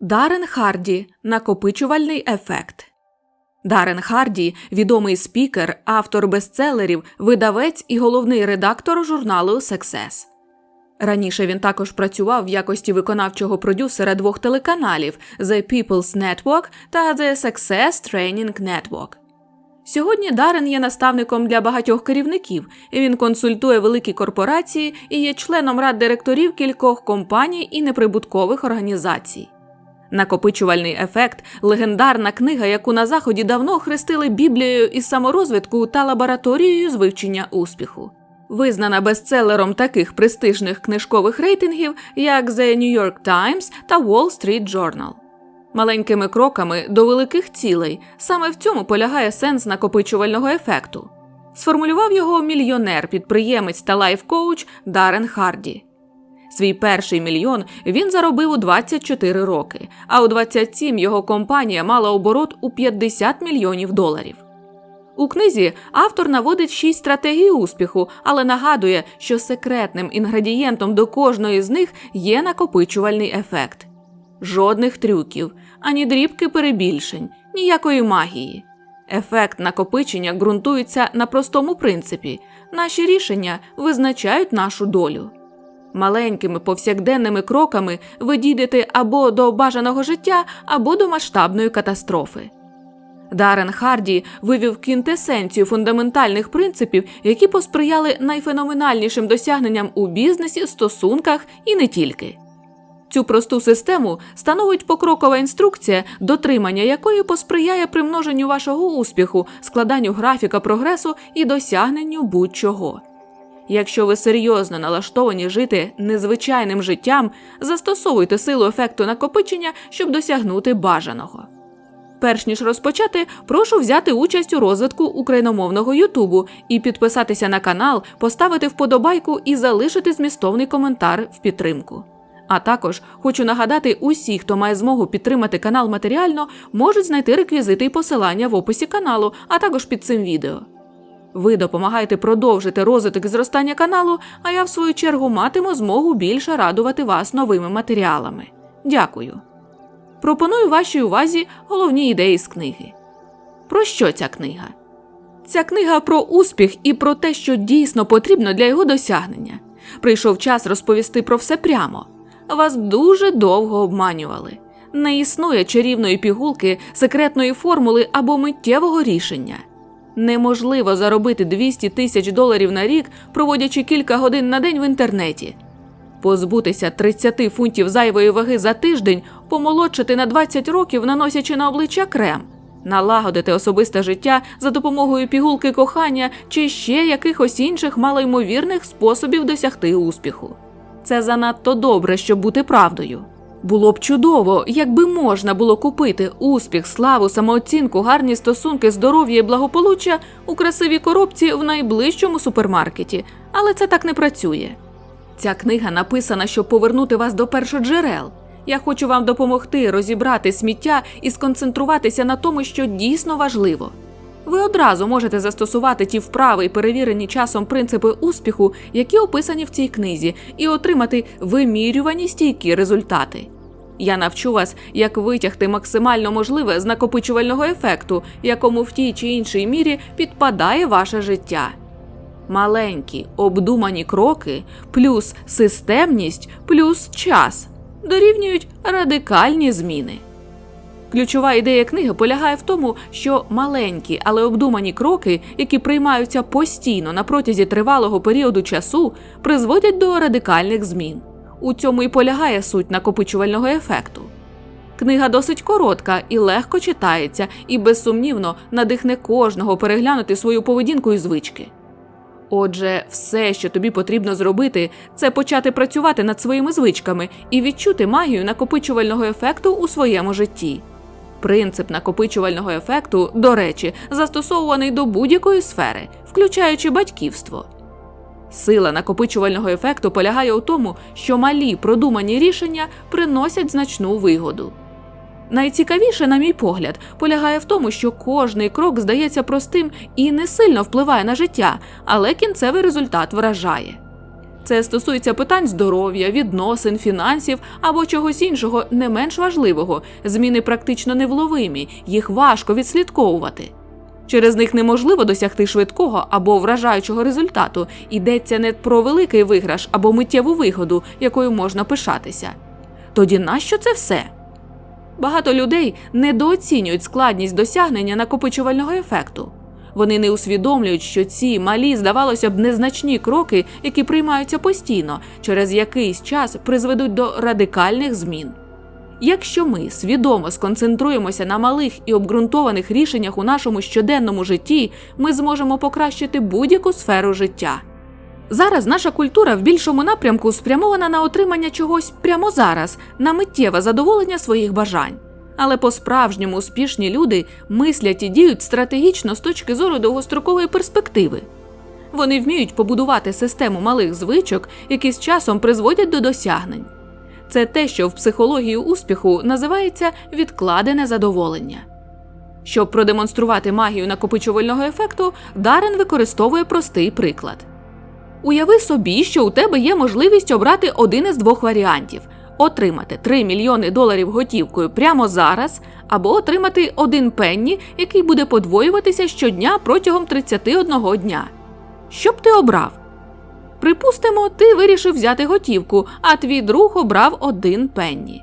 Дарен Харді Накопичувальний ефект. Дарен Харді відомий спікер, автор бестселерів, видавець і головний редактор журналу Success. Раніше він також працював в якості виконавчого продюсера двох телеканалів The People's Network та The Success Training Network. Сьогодні Дарен є наставником для багатьох керівників. Він консультує великі корпорації і є членом рад директорів кількох компаній і неприбуткових організацій. Накопичувальний ефект легендарна книга, яку на заході давно хрестили Біблією із саморозвитку та лабораторією з вивчення успіху. Визнана бестселером таких престижних книжкових рейтингів, як The New York Times та Wall Street Journal. Маленькими кроками до великих цілей саме в цьому полягає сенс накопичувального ефекту. Сформулював його мільйонер, підприємець та лайф-коуч Дарен Харді. Свій перший мільйон він заробив у 24 роки, а у 27 його компанія мала оборот у 50 мільйонів доларів. У книзі автор наводить шість стратегій успіху, але нагадує, що секретним інгредієнтом до кожної з них є накопичувальний ефект. Жодних трюків, ані дрібки перебільшень, ніякої магії. Ефект накопичення ґрунтується на простому принципі: наші рішення визначають нашу долю. Маленькими повсякденними кроками ви дійдете або до бажаного життя, або до масштабної катастрофи. Дарен Харді вивів квінтесенцію фундаментальних принципів, які посприяли найфеноменальнішим досягненням у бізнесі, стосунках і не тільки. Цю просту систему становить покрокова інструкція, дотримання якої посприяє примноженню вашого успіху, складанню графіка прогресу і досягненню будь-чого. Якщо ви серйозно налаштовані жити незвичайним життям, застосовуйте силу ефекту накопичення, щоб досягнути бажаного. Перш ніж розпочати, прошу взяти участь у розвитку україномовного Ютубу і підписатися на канал, поставити вподобайку і залишити змістовний коментар в підтримку. А також хочу нагадати, усі, хто має змогу підтримати канал матеріально, можуть знайти реквізити і посилання в описі каналу, а також під цим відео. Ви допомагаєте продовжити розвиток і зростання каналу, а я, в свою чергу, матиму змогу більше радувати вас новими матеріалами. Дякую. Пропоную вашій увазі головні ідеї з книги. Про що ця книга? Ця книга про успіх і про те, що дійсно потрібно для його досягнення. Прийшов час розповісти про все прямо. Вас дуже довго обманювали. Не існує чарівної пігулки, секретної формули або миттєвого рішення. Неможливо заробити 200 тисяч доларів на рік, проводячи кілька годин на день в інтернеті. Позбутися 30 фунтів зайвої ваги за тиждень, помолодшити на 20 років, наносячи на обличчя крем, налагодити особисте життя за допомогою пігулки кохання чи ще якихось інших малоймовірних способів досягти успіху. Це занадто добре, щоб бути правдою. Було б чудово, якби можна було купити успіх, славу, самооцінку, гарні стосунки, здоров'я і благополуччя у красивій коробці в найближчому супермаркеті, але це так не працює. Ця книга написана, щоб повернути вас до першоджерел. Я хочу вам допомогти розібрати сміття і сконцентруватися на тому, що дійсно важливо. Ви одразу можете застосувати ті вправи і перевірені часом принципи успіху, які описані в цій книзі, і отримати вимірювані стійкі результати. Я навчу вас, як витягти максимально можливе з накопичувального ефекту, якому в тій чи іншій мірі підпадає ваше життя. Маленькі обдумані кроки, плюс системність, плюс час дорівнюють радикальні зміни. Ключова ідея книги полягає в тому, що маленькі, але обдумані кроки, які приймаються постійно на протязі тривалого періоду часу, призводять до радикальних змін. У цьому і полягає суть накопичувального ефекту. Книга досить коротка і легко читається, і безсумнівно надихне кожного переглянути свою поведінку і звички. Отже, все, що тобі потрібно зробити, це почати працювати над своїми звичками і відчути магію накопичувального ефекту у своєму житті. Принцип накопичувального ефекту, до речі, застосовуваний до будь-якої сфери, включаючи батьківство. Сила накопичувального ефекту полягає у тому, що малі продумані рішення приносять значну вигоду. Найцікавіше, на мій погляд, полягає в тому, що кожний крок здається простим і не сильно впливає на життя, але кінцевий результат вражає. Це стосується питань здоров'я, відносин, фінансів або чогось іншого не менш важливого. Зміни практично невловимі, їх важко відслідковувати. Через них неможливо досягти швидкого або вражаючого результату. Йдеться не про великий виграш або миттєву вигоду, якою можна пишатися. Тоді нащо це все? Багато людей недооцінюють складність досягнення накопичувального ефекту. Вони не усвідомлюють, що ці малі, здавалося б, незначні кроки, які приймаються постійно, через якийсь час призведуть до радикальних змін. Якщо ми свідомо сконцентруємося на малих і обґрунтованих рішеннях у нашому щоденному житті, ми зможемо покращити будь-яку сферу життя. Зараз наша культура в більшому напрямку спрямована на отримання чогось прямо зараз, на миттєве задоволення своїх бажань. Але по-справжньому успішні люди мислять і діють стратегічно з точки зору довгострокової перспективи. Вони вміють побудувати систему малих звичок, які з часом призводять до досягнень. Це те, що в психології успіху називається відкладене задоволення. Щоб продемонструвати магію накопичувального ефекту, Дарен використовує простий приклад. Уяви собі, що у тебе є можливість обрати один із двох варіантів: отримати 3 мільйони доларів готівкою прямо зараз, або отримати один пенні, який буде подвоюватися щодня протягом 31 дня. Що б ти обрав? Припустимо, ти вирішив взяти готівку, а твій друг обрав один пенні.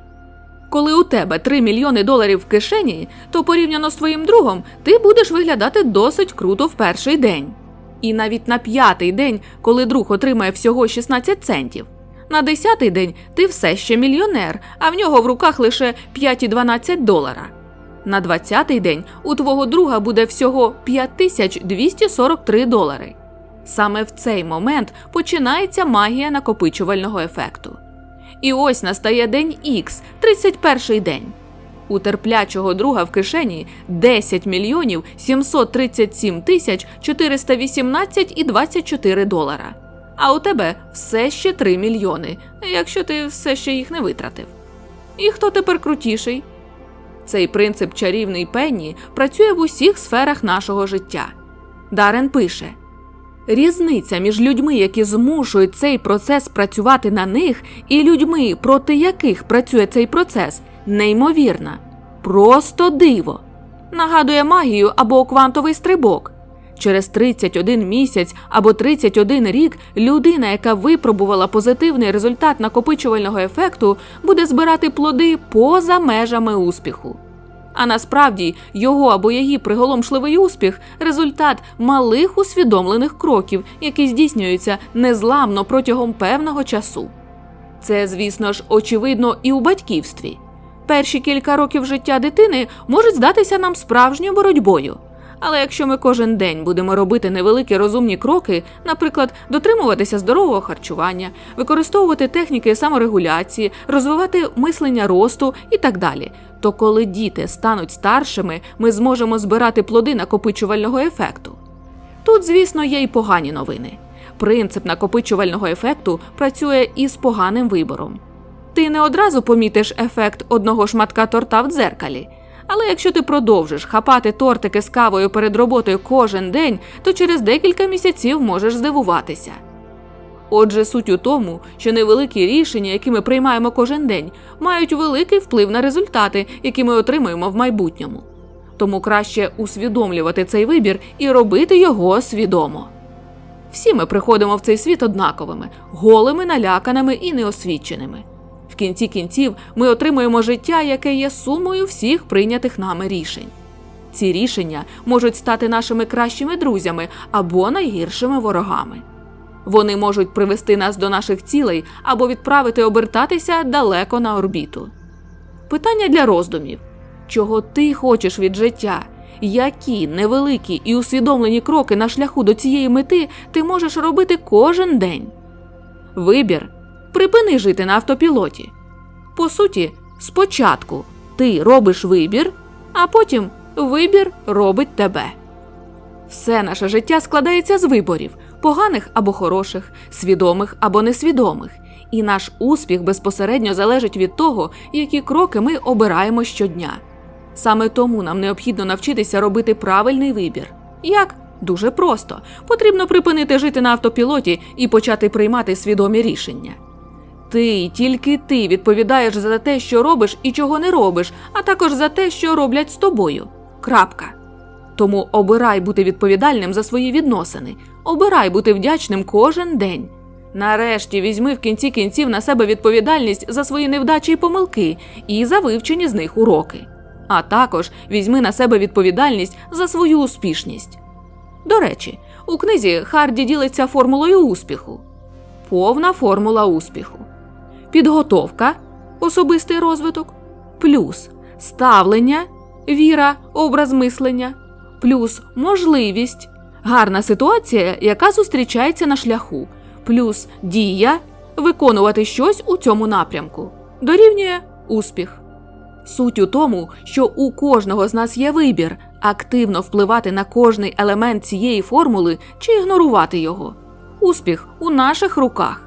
Коли у тебе 3 мільйони доларів в кишені, то порівняно з твоїм другом ти будеш виглядати досить круто в перший день. І навіть на п'ятий день, коли друг отримає всього 16 центів. На десятий день ти все ще мільйонер, а в нього в руках лише 5,12 долара. На двадцятий день у твого друга буде всього 5243 долари. Саме в цей момент починається магія накопичувального ефекту. І ось настає день Х, 31-й день. У терплячого друга в кишені 10 мільйонів 737 тисяч 418 і 24 долара. А у тебе все ще 3 мільйони, якщо ти все ще їх не витратив. І хто тепер крутіший? Цей принцип чарівний пенні працює в усіх сферах нашого життя. Дарен пише. Різниця між людьми, які змушують цей процес працювати на них, і людьми, проти яких працює цей процес, неймовірна. Просто диво. Нагадує магію або квантовий стрибок. Через 31 місяць або 31 рік людина, яка випробувала позитивний результат накопичувального ефекту, буде збирати плоди поза межами успіху. А насправді його або її приголомшливий успіх результат малих усвідомлених кроків, які здійснюються незламно протягом певного часу. Це, звісно ж, очевидно і у батьківстві. Перші кілька років життя дитини можуть здатися нам справжньою боротьбою. Але якщо ми кожен день будемо робити невеликі розумні кроки, наприклад, дотримуватися здорового харчування, використовувати техніки саморегуляції, розвивати мислення росту і так далі, то коли діти стануть старшими, ми зможемо збирати плоди накопичувального ефекту. Тут, звісно, є й погані новини. Принцип накопичувального ефекту працює із поганим вибором. Ти не одразу помітиш ефект одного шматка торта в дзеркалі. Але якщо ти продовжиш хапати тортики з кавою перед роботою кожен день, то через декілька місяців можеш здивуватися. Отже, суть у тому, що невеликі рішення, які ми приймаємо кожен день, мають великий вплив на результати, які ми отримаємо в майбутньому. Тому краще усвідомлювати цей вибір і робити його свідомо. Всі ми приходимо в цей світ однаковими, голими, наляканими і неосвіченими. В кінці кінців ми отримуємо життя, яке є сумою всіх прийнятих нами рішень. Ці рішення можуть стати нашими кращими друзями або найгіршими ворогами. Вони можуть привести нас до наших цілей або відправити обертатися далеко на орбіту. Питання для роздумів: чого ти хочеш від життя? Які невеликі і усвідомлені кроки на шляху до цієї мети ти можеш робити кожен день? Вибір припини жити на автопілоті. По суті, спочатку ти робиш вибір, а потім вибір робить тебе. Все наше життя складається з виборів поганих або хороших, свідомих або несвідомих, і наш успіх безпосередньо залежить від того, які кроки ми обираємо щодня. Саме тому нам необхідно навчитися робити правильний вибір. Як Дуже просто. Потрібно припинити жити на автопілоті і почати приймати свідомі рішення. Ти, тільки ти відповідаєш за те, що робиш і чого не робиш, а також за те, що роблять з тобою. Крапка. Тому обирай бути відповідальним за свої відносини, обирай бути вдячним кожен день. Нарешті візьми в кінці кінців на себе відповідальність за свої невдачі і помилки і за вивчені з них уроки. А також візьми на себе відповідальність за свою успішність. До речі, у книзі Харді ділиться формулою успіху. Повна формула успіху. Підготовка, особистий розвиток, плюс ставлення, віра, образ мислення, плюс можливість, гарна ситуація, яка зустрічається на шляху, плюс дія, виконувати щось у цьому напрямку, дорівнює успіх. Суть у тому, що у кожного з нас є вибір активно впливати на кожний елемент цієї формули чи ігнорувати його. Успіх у наших руках.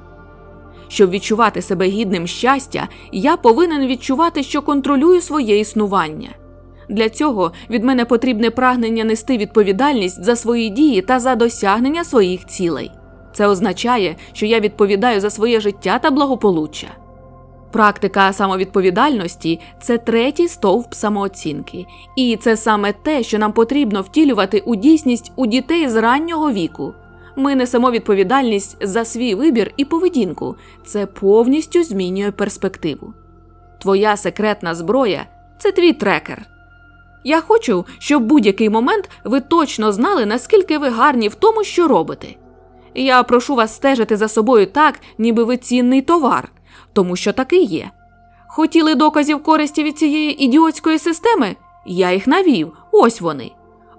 Щоб відчувати себе гідним щастя, я повинен відчувати, що контролюю своє існування. Для цього від мене потрібне прагнення нести відповідальність за свої дії та за досягнення своїх цілей. Це означає, що я відповідаю за своє життя та благополуччя. Практика самовідповідальності це третій стовп самооцінки, і це саме те, що нам потрібно втілювати у дійсність у дітей з раннього віку. Ми несемо відповідальність за свій вибір і поведінку. Це повністю змінює перспективу. Твоя секретна зброя це твій трекер. Я хочу, щоб будь-який момент ви точно знали, наскільки ви гарні в тому, що робите. Я прошу вас стежити за собою так, ніби ви цінний товар, тому що таки є. Хотіли доказів користі від цієї ідіотської системи? Я їх навів, ось вони.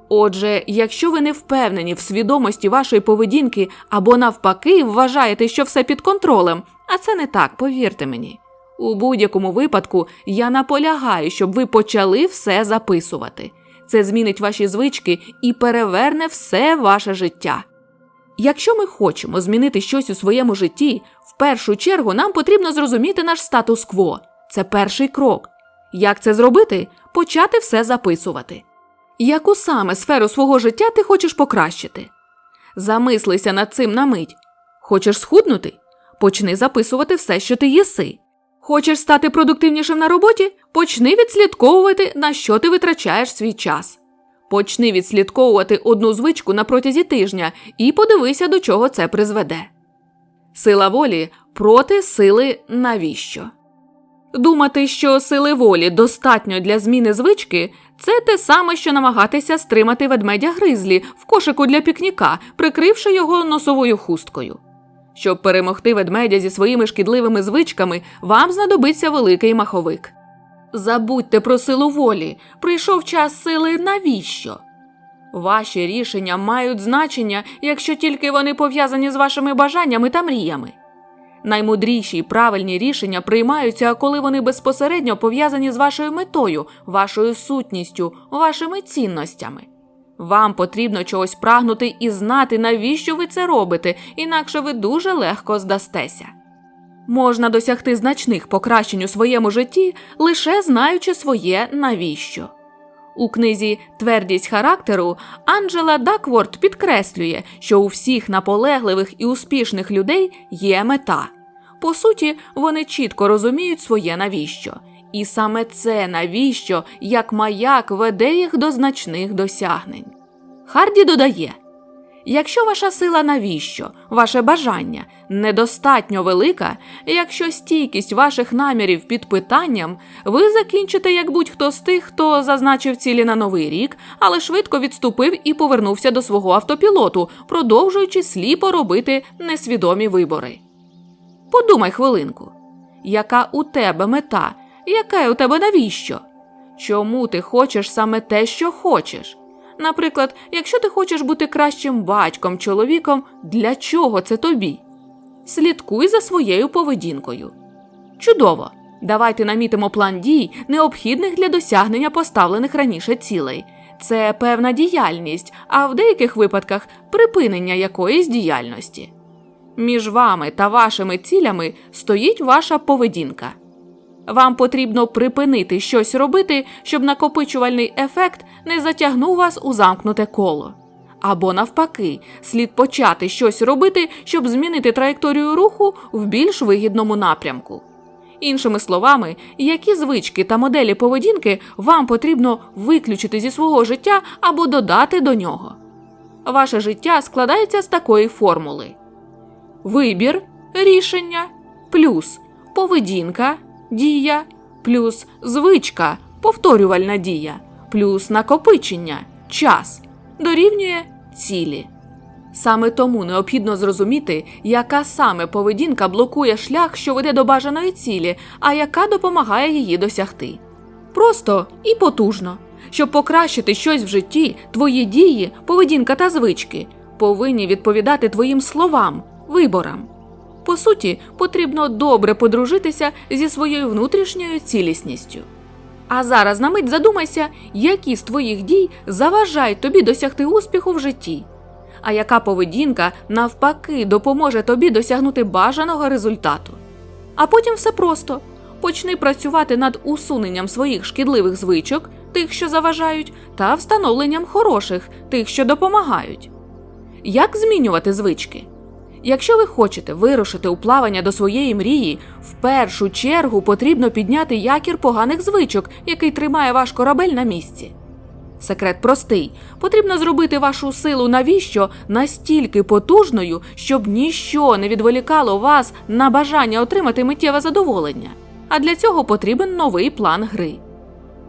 Отже, якщо ви не впевнені в свідомості вашої поведінки або навпаки вважаєте, що все під контролем, а це не так, повірте мені. У будь-якому випадку я наполягаю, щоб ви почали все записувати. Це змінить ваші звички і переверне все ваше життя. Якщо ми хочемо змінити щось у своєму житті, в першу чергу нам потрібно зрозуміти наш статус-кво. Це перший крок. Як це зробити? Почати все записувати. Яку саме сферу свого життя ти хочеш покращити? Замислися над цим на мить. Хочеш схуднути? Почни записувати все, що ти їси. Хочеш стати продуктивнішим на роботі? Почни відслідковувати, на що ти витрачаєш свій час. Почни відслідковувати одну звичку на протязі тижня і подивися, до чого це призведе. Сила волі проти сили навіщо? Думати, що сили волі достатньо для зміни звички, це те саме, що намагатися стримати ведмедя гризлі в кошику для пікніка, прикривши його носовою хусткою. Щоб перемогти ведмедя зі своїми шкідливими звичками, вам знадобиться великий маховик. Забудьте про силу волі, прийшов час сили навіщо? Ваші рішення мають значення, якщо тільки вони пов'язані з вашими бажаннями та мріями. Наймудріші й правильні рішення приймаються, коли вони безпосередньо пов'язані з вашою метою, вашою сутністю, вашими цінностями. Вам потрібно чогось прагнути і знати, навіщо ви це робите, інакше ви дуже легко здастеся. Можна досягти значних покращень у своєму житті, лише знаючи своє навіщо. У книзі Твердість характеру Анджела Дакворд підкреслює, що у всіх наполегливих і успішних людей є мета. По суті, вони чітко розуміють своє навіщо. І саме це навіщо, як маяк веде їх до значних досягнень. Харді додає: якщо ваша сила навіщо, ваше бажання недостатньо велика, якщо стійкість ваших намірів під питанням, ви закінчите як будь-хто з тих, хто зазначив цілі на новий рік, але швидко відступив і повернувся до свого автопілоту, продовжуючи сліпо робити несвідомі вибори. Подумай хвилинку, яка у тебе мета, яке у тебе навіщо? Чому ти хочеш саме те, що хочеш? Наприклад, якщо ти хочеш бути кращим батьком, чоловіком, для чого це тобі? Слідкуй за своєю поведінкою. Чудово! Давайте намітимо план дій, необхідних для досягнення поставлених раніше цілей. Це певна діяльність, а в деяких випадках припинення якоїсь діяльності. Між вами та вашими цілями стоїть ваша поведінка. Вам потрібно припинити щось робити, щоб накопичувальний ефект не затягнув вас у замкнуте коло. Або навпаки, слід почати щось робити, щоб змінити траєкторію руху в більш вигідному напрямку. Іншими словами, які звички та моделі поведінки вам потрібно виключити зі свого життя або додати до нього. Ваше життя складається з такої формули: вибір, рішення, плюс поведінка, дія, плюс звичка, повторювальна дія, плюс накопичення, час дорівнює цілі. Саме тому необхідно зрозуміти, яка саме поведінка блокує шлях, що веде до бажаної цілі, а яка допомагає її досягти. Просто і потужно. Щоб покращити щось в житті, твої дії, поведінка та звички повинні відповідати твоїм словам, виборам. По суті, потрібно добре подружитися зі своєю внутрішньою цілісністю. А зараз на мить задумайся, які з твоїх дій заважають тобі досягти успіху в житті, а яка поведінка навпаки допоможе тобі досягнути бажаного результату. А потім все просто почни працювати над усуненням своїх шкідливих звичок, тих, що заважають, та встановленням хороших, тих, що допомагають. Як змінювати звички? Якщо ви хочете вирушити у плавання до своєї мрії, в першу чергу потрібно підняти якір поганих звичок, який тримає ваш корабель на місці. Секрет простий: потрібно зробити вашу силу навіщо настільки потужною, щоб ніщо не відволікало вас на бажання отримати миттєве задоволення. А для цього потрібен новий план гри.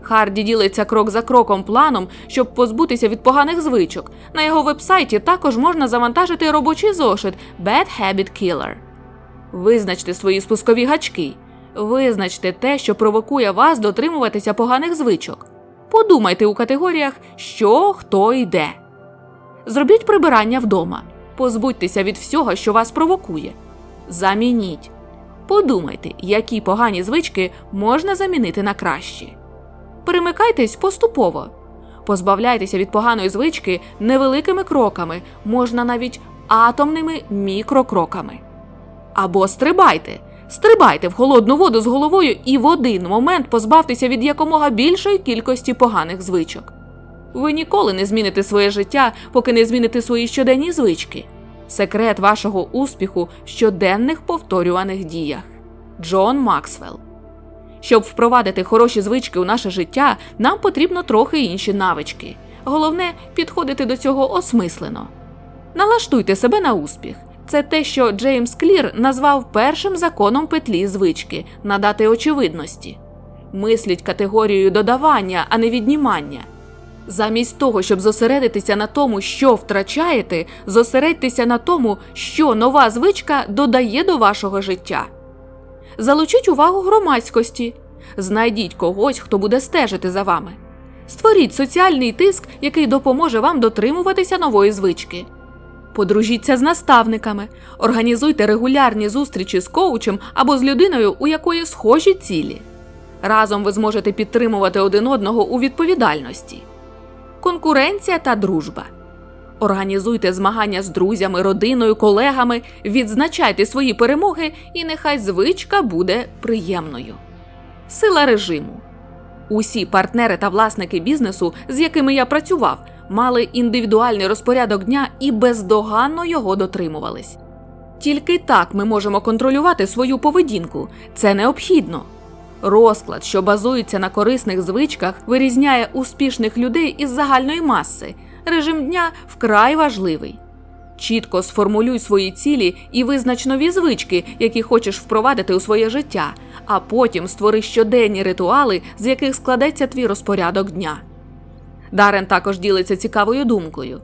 Харді ділиться крок за кроком планом, щоб позбутися від поганих звичок. На його вебсайті також можна завантажити робочий зошит Bad Habit Killer. Визначте свої спускові гачки. Визначте те, що провокує вас дотримуватися поганих звичок. Подумайте у категоріях, що, хто і де. Зробіть прибирання вдома. Позбудьтеся від всього, що вас провокує. Замініть. Подумайте, які погані звички можна замінити на кращі. Перемикайтесь поступово. Позбавляйтеся від поганої звички невеликими кроками, можна навіть атомними мікрокроками. Або стрибайте. Стрибайте в холодну воду з головою і в один момент позбавтеся від якомога більшої кількості поганих звичок. Ви ніколи не зміните своє життя, поки не зміните свої щоденні звички. Секрет вашого успіху в щоденних повторюваних діях. Джон Максвелл. Щоб впровадити хороші звички у наше життя, нам потрібно трохи інші навички. Головне підходити до цього осмислено. Налаштуйте себе на успіх. Це те, що Джеймс Клір назвав першим законом петлі звички надати очевидності. Мисліть категорією додавання, а не віднімання. Замість того, щоб зосередитися на тому, що втрачаєте, зосередьтеся на тому, що нова звичка додає до вашого життя. Залучіть увагу громадськості, знайдіть когось, хто буде стежити за вами. Створіть соціальний тиск, який допоможе вам дотримуватися нової звички. Подружіться з наставниками, організуйте регулярні зустрічі з коучем або з людиною, у якої схожі цілі. Разом ви зможете підтримувати один одного у відповідальності. Конкуренція та дружба. Організуйте змагання з друзями, родиною, колегами, відзначайте свої перемоги, і нехай звичка буде приємною. Сила режиму. Усі партнери та власники бізнесу, з якими я працював, мали індивідуальний розпорядок дня і бездоганно його дотримувались. Тільки так ми можемо контролювати свою поведінку. Це необхідно. Розклад, що базується на корисних звичках, вирізняє успішних людей із загальної маси. Режим дня вкрай важливий. Чітко сформулюй свої цілі і визнач нові звички, які хочеш впровадити у своє життя, а потім створи щоденні ритуали, з яких складеться твій розпорядок дня. Дарен також ділиться цікавою думкою.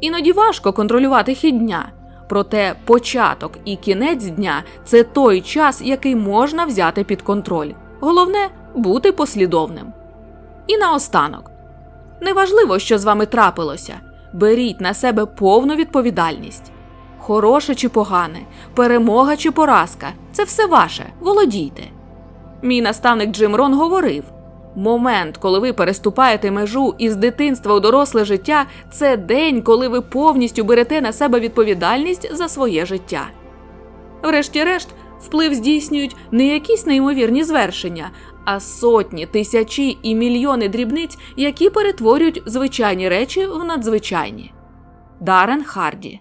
Іноді важко контролювати хід дня, проте початок і кінець дня це той час, який можна взяти під контроль. Головне бути послідовним. І наостанок. Неважливо, що з вами трапилося. Беріть на себе повну відповідальність. Хороше чи погане, перемога чи поразка це все ваше, володійте. Мій наставник Джим Рон говорив: момент, коли ви переступаєте межу із дитинства у доросле життя, це день, коли ви повністю берете на себе відповідальність за своє життя. Врешті-решт, вплив здійснюють не якісь неймовірні звершення, а сотні, тисячі і мільйони дрібниць, які перетворюють звичайні речі в надзвичайні. Дарен Харді.